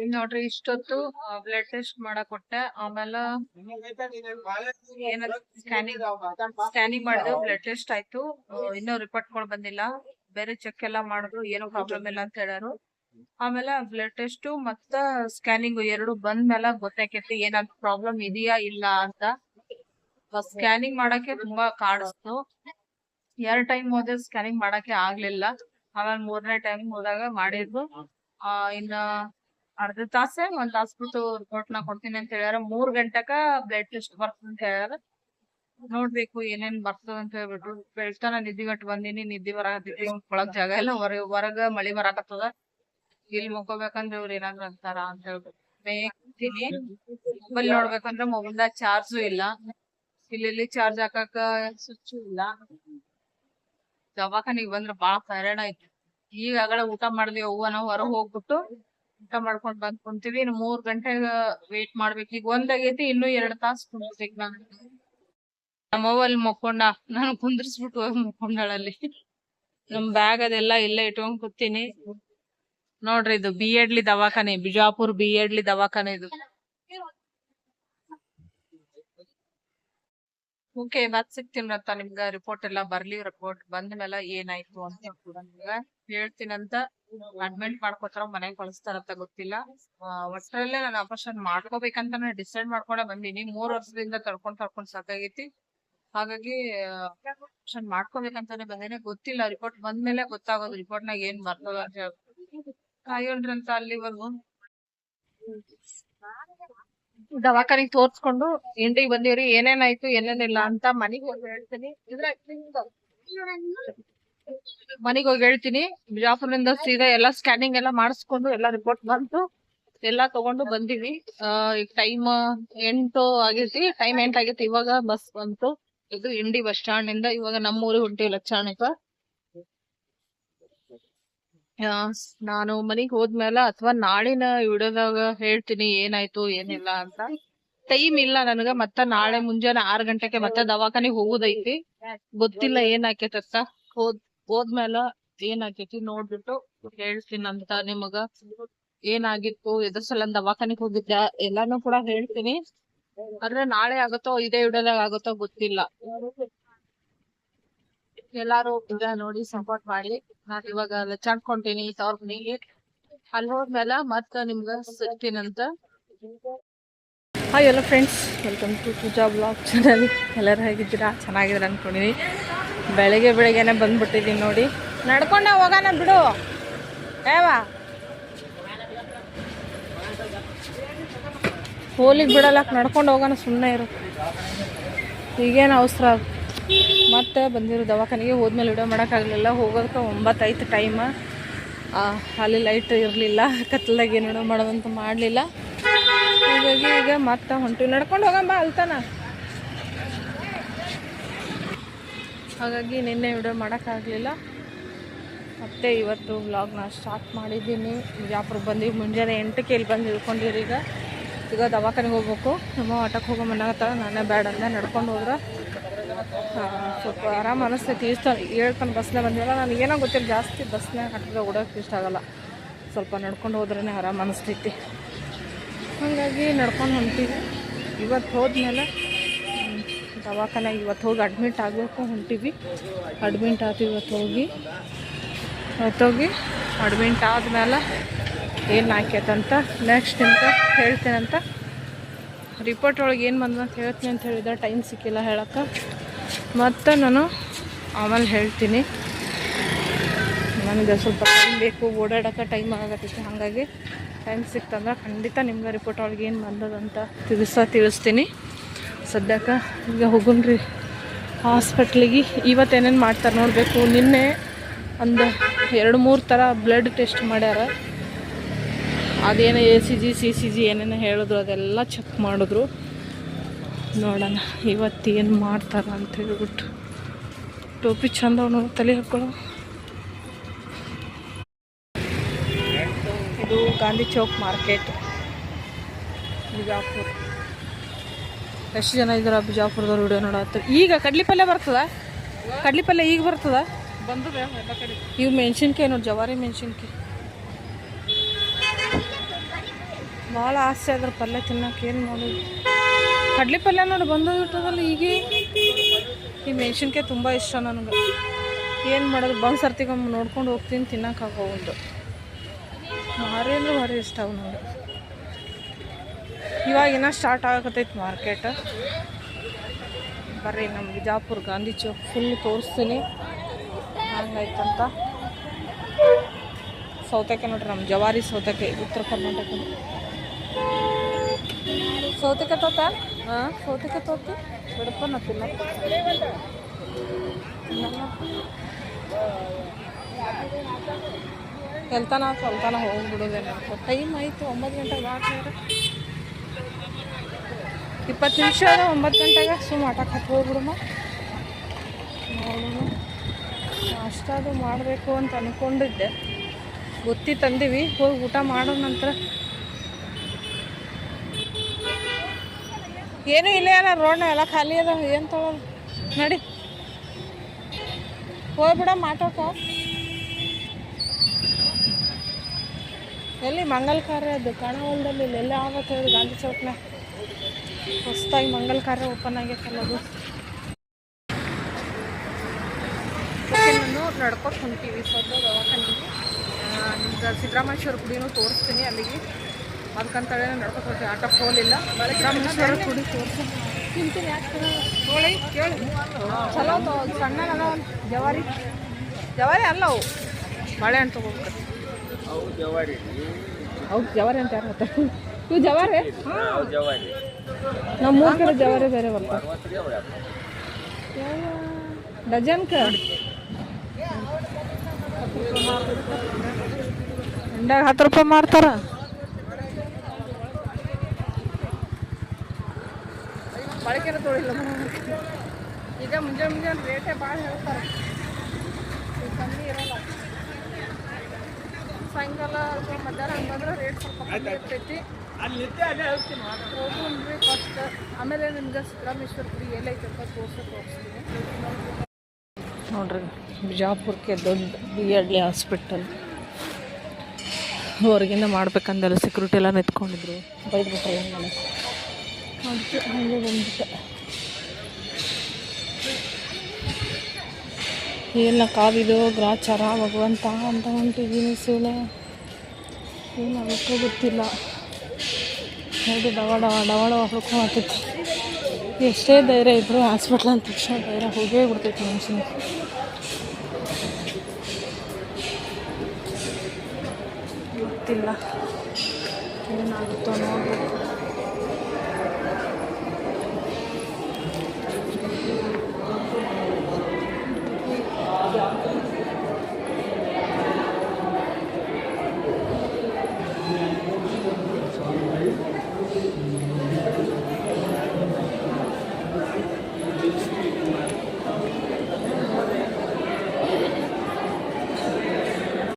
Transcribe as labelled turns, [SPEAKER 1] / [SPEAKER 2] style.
[SPEAKER 1] ಈಗ ನೋಡ್ರಿ ಇಷ್ಟೊತ್ತು ಬ್ಲಡ್ ಟೆಸ್ಟ್ ಮಾಡಕ್ ಕೊಟ್ಟೆ ಆಮೇಲೆ ಸ್ಕ್ಯಾನಿಂಗ್ ಸ್ಕ್ಯಾನಿಂಗ್ ಮಾಡಿದ್ರು ಬ್ಲಡ್ ಟೆಸ್ಟ್ ಆಯ್ತು. ಇನ್ನೂ ರಿಪೋರ್ಟ್ಗಳು ಬಂದಿಲ್ಲ. ಬೇರೆ ಚೆಕ್ ಎಲ್ಲ ಮಾಡಿದ್ರು, ಏನೋ ಪ್ರಾಬ್ಲಮ್ ಇಲ್ಲ ಅಂತ ಹೇಳಾರು ಆಮೇಲೆ ಬ್ಲಡ್ ಟೆಸ್ಟ್ ಮತ್ತ ಸ್ಕ್ಯಾನಿಂಗ್ ಎರಡು ಬಂದ್ಮೇಲೆ ಗೊತ್ತಾಕೈತಿ ಏನಾದ್ರು ಪ್ರಾಬ್ಲಮ್ ಇದೆಯಾ ಇಲ್ಲ ಅಂತ. ಸ್ಕ್ಯಾನಿಂಗ್ ಮಾಡಕ್ಕೆ ತುಂಬಾ ಕಾಡಿಸ್ತು. ಎರಡು ಟೈಮ್ ಹೋದ್ರೆ ಸ್ಕ್ಯಾನಿಂಗ್ ಮಾಡಕ್ಕೆ ಆಗ್ಲಿಲ್ಲ. ಆಮೇಲೆ ಮೂರನೇ ಟೈಮ್ ಹೋದಾಗ ಮಾಡಿದ್ರು ಇನ್ನ ಅರ್ಧ ತಾಸೆ, ಒಂದ್ ತಾಸ್ ಬಿಟ್ಟು ರಿಪೋರ್ಟ್ ನಾ ಕೊಡ್ತೀನಿ ಅಂತ ಹೇಳ್ಯಾರ. ಮೂರ್ ಗಂಟೆಕ ಬ್ಲಡ್ ಟೆಸ್ಟ್ ಬರ್ತದ ಅಂತ ಹೇಳ್ಯಾರ. ನೋಡ್ಬೇಕು ಏನೇನ್ ಬರ್ತದ ಅಂತ ಹೇಳ್ಬಿಟ್ಟು ಬೆಳ್ತಾನ ಗಂಟ್ ಬಂದಿನಿ, ನಿದ್ದಿ ಬರಾಕತ್ತೈತಿ ಒಳಗ್ ಜಾಗ ಇಲ್ಲ, ಹೊರ, ಹೊರಗ ಮಳಿ ಬರಾಕತ್ತದ. ಇಲ್ಲಿ ಮುಕ್ಕೋಬೇಕಂದ್ರೆ ಇವ್ರ ಏನಾದ್ರು ಅಂತಾರ ಅಂತ ಹೇಳ್ಬಿಟ್ಟು. ಬೇಕ್ತೀನಿ ಮೊಬೈಲ್ ನೋಡ್ಬೇಕಂದ್ರೆ ಮೊಬೈಲ್ದಾಗ ಚಾರ್ಜು ಇಲ್ಲ. ಇಲ್ಲಿ ಚಾರ್ಜ್ ಹಾಕಾಕ ಸ್ವಿಚ್ ಇಲ್ಲ. ದವಾಖಾನಿಗ್ ಬಂದ್ರ ಬಾಳ ಹೈರಾಣ ಐತಿ ಈಗ ಆಗಲ ಊಟ ಮಾಡಿದ್ವಿ ಅವ್ವ ನಾವು, ಹೊರಗ್ ಹೋಗ್ಬಿಟ್ಟು ಊಟ ಮಾಡ್ಕೊಂಡ್ ಬಂದ್ ಕುಂತೀವಿ ಇನ್ನು ಮೂರ್ ಗಂಟೆಗ ವೇಟ್ ಮಾಡ್ಬೇಕು. ಈಗ ಒಂದ್ ಆಗೈತಿ, ಇನ್ನು ಎರಡ್ ತಾಸ್ ಕುಂದ್ಬೇಕು ನಾನು. ನಮ್ಮವ್ವ ಅಲ್ಲಿ ಮಕ್ಕೊಂಡ, ನಾನು ಕುಂದ್ರಿಸ್ಬಿಟ್ಟು ಹೋಗಿ ಮಕ್ಕೊಂಡಾಳಲ್ಲಿ. ನಮ್ ಬ್ಯಾಗ್ ಅದೆಲ್ಲ ಇಲ್ಲೇ ಇಟ್ಕೊಂಡ್ ಕೂತೀನಿ. ನೋಡ್ರಿ ಇದು ಬಿ ಎಡ್ಲಿ ದವಾಖಾನೆ, ಬಿಜಾಪುರ್ ಬಿ ಎಡ್ಲಿ ದವಾಖಾನೆ ಇದು. ಓಕೆ ಮತ್ ಸಿಗ್ತೀನಿ ರತ್ತ ನಿಮ್ಗ ರಿಪೋರ್ಟ್ ಎಲ್ಲಾ ಬರ್ಲಿ ರಿಪೋರ್ಟ್ ಬಂದ ಮೇಲೆ ಏನಾಯ್ತು ಅಂತ ಹೇಳ್ತೀನಂತ. ಅಡ್ಮಿಟ್ ಮಾಡ್ಕೋತಾರ ಮನೆಗ್ ಕಳಿಸ್ತಾರಂತ ಗೊತ್ತಿಲ್ಲ. ಒಟ್ಟರಲ್ಲೇ ನಾನು ಆಪರೇಷನ್ ಮಾಡ್ಕೋಬೇಕಂತಾನೆ ಡಿಸೈಡ್ ಮಾಡ್ಕೊಂಡೆ ಬಂದೀನಿ. ಮೂರ್ ವರ್ಷದಿಂದ ತಡ್ಕೊಂಡ್ ತಡ್ಕೊಂಡ್ ಸಾಕಾಗೈತಿ. ಹಾಗಾಗಿ ಆಪರೇಷನ್ ಮಾಡ್ಕೋಬೇಕಂತಾನೆ ಬಂದೇನೆ. ಗೊತ್ತಿಲ್ಲ ರಿಪೋರ್ಟ್ ಬಂದ್ಮೇಲೆ ಗೊತ್ತಾಗೋದು. ರಿಪೋರ್ಟ್ ನಾಗ ಏನ್ ಬರ್ತದ ಕಾಯೋಣ್ರಂತ ಅಲ್ಲಿವರೆಗೂ. ದವಾಖಾನಿಗ್ ತೋರ್ಸ್ಕೊಂಡು ಇಂಡಿಗೆ ಬಂದಿವ್ರಿ, ಏನೇನಾಯ್ತು, ಏನೇನಿಲ್ಲ ಅಂತ ಮನೆಗೆ ಹೋಗಿ ಹೇಳ್ತೀನಿ. ಮನಿಗ್ ಹೋಗಿ ಹೇಳ್ತೀನಿ. ಬಿಜಾಪುರದಿಂದ ಸೀದಾ ಎಲ್ಲಾ ಸ್ಕ್ಯಾನಿಂಗ್ ಎಲ್ಲ ಮಾಡಿಸ್ಕೊಂಡು ಎಲ್ಲಾ ರಿಪೋರ್ಟ್ ಬಂತು. ಎಲ್ಲಾ ತಗೊಂಡು ಬಂದಿವಿ. ಈಗ ಟೈಮ್ ಎಂಟು ಆಗೈತಿ. ಟೈಮ್ ಎಂಟ್ ಆಗೈತಿ. ಇವಾಗ ಬಸ್ ಬಂತು. ಇದು ಇಂಡಿ ಬಸ್ ಸ್ಟಾಂಡ್ ಇಂದ ಇವಾಗ ನಮ್ಮೂರಿಗೆ ಹೊಂಟಿವಿ ಲಕ್ಷಾಣಿಕ ನಾನು ಮನಿಗ್ ಹೋದ್ಮೇಲೆ ಅಥವಾ ನಾಳಿನ ವಿಡಿಯೋದಾಗ ಹೇಳ್ತೀನಿ ಏನಾಯ್ತು, ಏನಿಲ್ಲ ಅಂತ. ಟೈಮ್ ಇಲ್ಲ ನನಗ. ಮತ್ತ ನಾಳೆ ಮುಂಜಾನೆ ಆರ್ ಗಂಟೆಗೆ ಮತ್ತೆ ದವಾಖಾನಿಗ್ ಹೋಗುದೈತಿ. ಗೊತ್ತಿಲ್ಲ ಏನ್ ಆಕೇತ ಹೋದ್ ಹೋದ್ಮೇಲೆ ಏನ್ ಆಕೇತಿ ನೋಡ್ಬಿಟ್ಟು ಹೇಳ್ತೀನಂತ ನಿಮಗ. ಏನಾಗಿತ್ತು, ಎದ್ರ ಸಲ ದವಾಖಾನಿಗ್ ಹೋಗಿದ್ದೆ ಎಲ್ಲಾನು ಕೂಡ ಹೇಳ್ತೀನಿ. ಆದ್ರೆ ನಾಳೆ ಆಗುತ್ತೋ, ಇದೇ ವಿಡಿಯೋದಾಗ ಆಗುತ್ತೋ ಗೊತ್ತಿಲ್ಲ. ಎಲ್ಲಾರು ಈಗ ನೋಡಿ ಸಪೋರ್ಟ್ ಮಾಡಿ. ನಾನ್ ಇವಾಗ ಲಚ್ಚಾಡ್ಕೊಂತೀನಿ ತವ್ರ ಮನೆಗೆ. ಅಲ್ಲಿ ಹೋದ್ಮೇಲೆ ಮತ್ತ ನಿಮ್ಗ ಸಿಗ್ತೀನಂತ ಹಾಯ್ ಎಲ್ಲ friends welcome to Pooja blog channel ಎಲ್ಲರೂ ಹೇಗಿದ್ದೀರಾ? ಚೆನ್ನಾಗಿದ್ದೀರಾ ಅನ್ಕೊಂಡಿನಿ ಬೆಳಗ್ಗೆ ಬೆಳಗ್ಗೆನೆ ಬಂದ್ಬಿಟ್ಟಿದ್ದೀನಿ ನೋಡಿ. ನಡ್ಕೊಂಡೆ ಹೋಗೋಣ ಬಿಡು. ಏವಾ? ಹೋಲಿಗೆ ಬಿಡಲ್ಲ, ನಡ್ಕೊಂಡು ಹೋಗೋಣ ಸುಮ್ಮನೆ ಇರು. ಈಗೇನು ಅವಸರ? ಮತ್ತೆ ಬಂದಿರೋ ದವಾಖಾನೆಗೆ, ಹೋದ್ಮೇಲೆ ವಿಡಿಯೋ ಮಾಡೋಕ್ಕಾಗಲಿಲ್ಲ. ಹೋಗೋದಕ್ಕೆ ಒಂಬತ್ತೈದು ಟೈಮ ಅಲ್ಲಿ ಲೈಟ್ ಇರಲಿಲ್ಲ. ಕತ್ಲಾಗ ಏನು ಮಾಡೋದಂತ ಮಾಡಲಿಲ್ಲ. ಹಾಗಾಗಿ ಈಗ ಮತ್ತೆ ಹೊಂಟಿವಿ. ನಡ್ಕೊಂಡು ಹೋಗಂಬ ಅಲ್ತಾನ. ಹಾಗಾಗಿ ನಿನ್ನೆ ವಿಡಿಯೋ ಮಾಡೋಕ್ಕಾಗಲಿಲ್ಲ. ಮತ್ತೆ ಇವತ್ತು ವ್ಲಾಗ್ನ ಸ್ಟಾರ್ಟ್ ಮಾಡಿದ್ದೀನಿ. ಬಿಜಾಪುರಕ್ಕೆ ಬಂದೀವಿ. ಮುಂಜಾನೆ ಎಂಟು ಇಲ್ಲಿ ಬಂದು ಇಳ್ಕೊಂಡಿರಿ ಈಗ. ಈಗ ದವಾಖಾನೆಗೆ ಹೋಗ್ಬೇಕು. ನಮ್ಮ ಆಟಕ್ಕೆ ಹೋಗೋ ಮನ್ನಾಗತ್ತಾಳ ನಾನೇ ಬ್ಯಾಡ ಅಂದೆ ನಡ್ಕೊಂಡು ಹೋದ್ರೆ. ಸ್ವಲ್ಪ ಆರಾಮ್ ಅನಿಸ್ತೈತಿ. ಇಷ್ಟ ಹೇಳ್ತಾನೆ ಬಸ್ನಾಗ ಬಂದಿಲ್ಲ ನನಗೆ ಏನೋ ಗೊತ್ತಿಲ್ಲ. ಜಾಸ್ತಿ ಬಸ್ನೇ ಹತ್ತಿರ ಓಡೋಕೆ ಇಷ್ಟ ಆಗಲ್ಲ. ಸ್ವಲ್ಪ ನಡ್ಕೊಂಡು ಹೋದ್ರೇ ಆರಾಮ ಅನಿಸ್ತೈತಿ. ಹಾಗಾಗಿ ನಡ್ಕೊಂಡು ಹೊಂಟೀವಿ. ಇವತ್ತು ಹೋದ್ಮೇಲೆ ಹ್ಮ್, ದವಾಖಾನೆಗೆ ಇವತ್ತು ಹೋಗಿ ಅಡ್ಮಿಟ್ ಆಗಬೇಕು ಹೊಂಟೀವಿ. ಅಡ್ಮಿಂಟ್ ಆತು ಇವತ್ತು ಹೋಗಿ. ಇವತ್ತೋಗಿ ಅಡ್ಮಿಂಟ್ ಆದಮೇಲೆ ಏನು ಹಾಕ್ಯತಂತ ನೆಕ್ಸ್ಟ್ ಅಂತ. ಹೇಳ್ತೇನಂತ ರಿಪೋರ್ಟ್ ಒಳಗೆ ಏನು ಬಂದ ಅಂತ ಹೇಳ್ತೀನಿ ಅಂತ ಹೇಳಿದ ಟೈಮ್ ಸಿಕ್ಕಿಲ್ಲ ಹೇಳಕ್ಕೆ. ಮತ್ತು ನಾನು ಆಮೇಲೆ ಹೇಳ್ತೀನಿ. ನನಗೆ ಸ್ವಲ್ಪ ಟೈಮ್ ಬೇಕು ಓಡಾಡೋಕೆ ಟೈಮ್ ಆಗತ್ತೈತಿ ಹಾಗಾಗಿ ಟೈಮ್ ಸಿಕ್ತಂದ್ರೆ ಖಂಡಿತ ನಿಮ್ಗೆ ರಿಪೋರ್ಟ್ ಒಳಗೆ ಏನು ಬಂದದಂತ ತಿಳಿಸ ತಿಳಿಸ್ತೀನಿ. ಸದ್ಯಕ್ಕೆ ಈಗ ಹೋಗುಣ್ರಿ. ಹಾಸ್ಪಿಟ್ಲಿಗೆ ಇವತ್ತು ಏನೇನು ಮಾಡ್ತಾರೆ ನೋಡಬೇಕು. ನಿನ್ನೆ ಒಂದು ಎರಡು ಮೂರು ಥರ ಬ್ಲಡ್ ಟೆಸ್ಟ್ ಮಾಡ್ಯಾರ. ಅದೇನೋ A C G C C G ಏನೇನು ಹೇಳಿದ್ರು ಅದೆಲ್ಲ ಚೆಕ್ ಮಾಡಿದ್ರು. ನೋಡೋಣ ಇವತ್ತು ಏನು ಮಾಡ್ತಾರ ಅಂತ ಹೇಳ್ಬಿಟ್ಟು. ಟೋಪಿ ಚಂದ ನೋಡಿ ತಲೆ ಹಾಕೊಳ್ಳೋ ಇದು ಗಾಂಧಿ ಚೌಕ್ ಮಾರ್ಕೆಟ್. ಬಿಜಾಪುರ. ಎಷ್ಟು ಜನ ಇದ್ರ ಬಿಜಾಪುರದವ್ರು ವಿಡಿಯೋ ನೋಡತ್ತ ಈಗ ಕಡ್ಲಿ ಪಲ್ಯ ಬರ್ತದ? ಕಡ್ಲಿ ಪಲ್ಯ ಈಗ ಬರ್ತದ? ಬಂದದ ಎಲ್ಲ ಕಡೆ. ಇವು ಮೆಣಸಿನ್ಕಾಯಿ ನೋಡಿ ಜವಾರಿ ಮೆಣಸಿನ್ಕಾಯಿ. ಭಾಳ ಆಸೆ ಅದ್ರ ಪಲ್ಯ ತಿನ್ನಕ್ಕೆ ಏನು ಮಾಡೋದು? ಕಡ್ಲಿ ಪಲ್ಯ ನೋಡಿ ಬಂದು ಬಿಟ್ಟದಲ್ಲ ಈಗ ಈ ಮೆಣಸಿನ್ಕಾಯಿ ತುಂಬ ಇಷ್ಟ ನನಗೆ. ಏನು ಮಾಡೋದು? ಬಂದು ಸರ್ತಿಗೊಮ್ಮೆ ನೋಡ್ಕೊಂಡು ಹೋಗ್ತೀನಿ ತಿನ್ನೋಕ್ಕಾಗೋದು ಭಾರಿ ಅಂದ್ರೆ ಭಾರಿ ಇಷ್ಟ ಅವು ನನಗೆ. ಇವಾಗ ಇನ್ನೂ ಸ್ಟಾರ್ಟ್ ಆಗಕತ್ತೈತಿ ಮಾರ್ಕೆಟ್ ಬರ್ರಿ ನಮ್ಮ ಬಿಜಾಪುರ ಗಾಂಧಿ ಚೌಕ್ ಫುಲ್ ತೋರಿಸ್ತೀನಿ. ಹಂಗೈತಂತ? ಸೌತೆಕಾಯಿ ನೋಡ್ರಿ ನಮ್ಮ ಜವಾರಿ ಸೌತೆಕಾಯಿ, ಉತ್ತರ ಕರ್ನಾಟಕ. ಸೌತೆಕಾಯಿ ತೋತ? ಹಾಂ, ಸೌತೆಕಾಯಿ ತೋತ? ಬಿಡಪ್ಪ, ನಾ ತಿನ್ನ. ಎಲ್ತಾನ ಸ್ವಲ್ತಾನ ಹೋಗ್ಬಿಡೋದೇನ. ಟೈಮ್ ಆಯಿತು, ಒಂಬತ್ತು ಗಂಟೆಗೆ ಬಾಟ್ರೆ ಇಪ್ಪತ್ತು ನಿಮಿಷ ಒಂಬತ್ತು ಗಂಟೆಗೆ ಸುಮ್ಮ ಆಟಕ್ಕೆ ಹತ್ತು ಹೋಗ್ಬಿಡಮ್ಮ. ನೋಡೋಣ ಅಷ್ಟಾದ್ರು ಮಾಡಬೇಕು ಅಂತ ಅಂದ್ಕೊಂಡಿದ್ದೆ ಗೊತ್ತಿ ತಂದೀವಿ. ಹೋಗಿ ಊಟ ಮಾಡೋ ನಂತರ. ಏನೂ ಇಲ್ಲೇ ಅಲ್ಲ, ರೋಡ್ನ ಎಲ್ಲ ಖಾಲಿ ಅದ ಏನು ತೊಗೊಳೋದು? ನಡಿ. ಹೋಗ್ಬಿಡಮ್ಮ ಆಟೋಕ ಎಲ್ಲಿ ಮಂಗಲ್ ಕಾರ್ಯ ಅದು ಕಣವಲ್ದಲ್ಲಿ ಇಲ್ಲೆಲ್ಲ ಆಗತ್ತೆ ಹೇಳಿ ಗಾಂಧಿ ಚೌಕ್ನ? ಹೊಸದಾಗಿ ಮಂಗಲ್ ಕಾರ್ಯ ಓಪನ್ ಆಗೈತಲ್ಲದು ನಾನು ನಡ್ಕೊಂಡು ಹೊಂಟೀವಿ ಸದ್ಯ ದವಾಖಾನಿಗೆ. ನಿಮ್ಗೆ ಸಿದ್ದರಾಮೇಶ್ವರ ಗುಡಿನೂ ತೋರಿಸ್ತೀನಿ ಅಲ್ಲಿಗೆ. ಅದಕ್ಕಂತೇಳಿ ನಡ್ಕೊತ ಹೊಂಟೀವಿ ಆಟ ಹೋಲಿಲ್ಲ ಸಿದ್ದರಾಮೇಶ್ವರ ಗುಡಿ ತೋರಿಸಿ. ತಿಂತೀನಿ ಯಾಕೆ ಹೋಳಿ ಕೇಳಿ. ಚಲೋ ಸಣ್ಣ ಜವಾರಿ. ಜವಾರಿ ಅಲ್ಲ ಅವು. ಬಾಳೆಹಣ್ಣು ತೊಗೋಬೇಕು ಅವು ಜವಾರಿ. ಅಂತ ಯಾರು ಹೇಳ್ತಾರೆ ಇವು ಜವಾರಿ. ನಮ್ಮ ಮೂರು ಕಡೆ ಜವಾರಿ ಬೇರೆ ಬರ್ತಾವೆ. ಡಜನ್ಕ ಎಂಡಾಗ ಹತ್ತು ರೂಪಾಯಿ ಮಾರ್ತಾರ. ಬಳಕೆನ ತೊಳಿಲ್ಲ ಈಗ ಮುಂಜಾನೆ ಮುಂಜಾನೆ ರೇಟೇ ಭಾಳ ಹೇಳ್ತಾರೆ. ಕಮ್ಮಿ ಇರಲ್ಲ. ಸಾಯಂಕಾಲ ಅಥವಾ ಮಧ್ಯಾಹ್ನ ಹಂಗಂದ್ರೆ ರೇಟ್ ಸ್ವಲ್ಪ ಕಮ್ಮಿ ಇರ್ತೈತಿ. ಫಸ್ಟ್ ಆಮೇಲೆ ನಿಮ್ಗೆ ಸಿದ್ದರಾಮೇಶ್ವರ ಗುಡಿ ಎಲ್ಲೈತೆ ಅಂತ ತೋರ್ಸಕ್ಕೆ ತೋರಿಸ್ತೀನಿ ನೋಡ್ರಿ ಬಿಜಾಪುರಕ್ಕೆ ದೊಡ್ಡ ಬಿ ಎಡ್ಲಿ ಹಾಸ್ಪಿಟಲ್. ಹೊರಗಿಂದ ಮಾಡ್ಬೇಕಂದೆಲ್ಲ ಸೆಕ್ಯೂರಿಟಿ ಎಲ್ಲ ನಿಂತ್ಕೊಂಡಿದ್ರು ಬೈದ್ಬಿಟ್ರೆ ಏನು ಮಾಡೋದು? ಅದಕ್ಕೆ ಹಾಗೆ ಬಂದ್ಬಿಟ್ಟೆ. ಎಲ್ಲ ಕಾವಿದು ಗ್ರಾಚಾರ ಭಗವಂತ ಅಂತ ಹೊಂಟಿದ್ದೀನಿ ಸೀಳೆ ಏನಾಗುತ್ತೋ ಗೊತ್ತಿಲ್ಲ. ನೋಡಿ, ಡವ ಡವ ಡವ ಡವ ಎಷ್ಟೇ ಧೈರ್ಯ ಇದ್ದರೂ ಹಾಸ್ಪಿಟ್ಲ್ ಅಂತ ತಕ್ಷಣ ಧೈರ್ಯ ಹೋಗೇ ಬಿಡ್ತೈತಿ ಮನುಷ್ಯನಿಗೆ. ಗೊತ್ತಿಲ್ಲ. ಏನಾಗುತ್ತೋ ನೋಡಬೇಕು.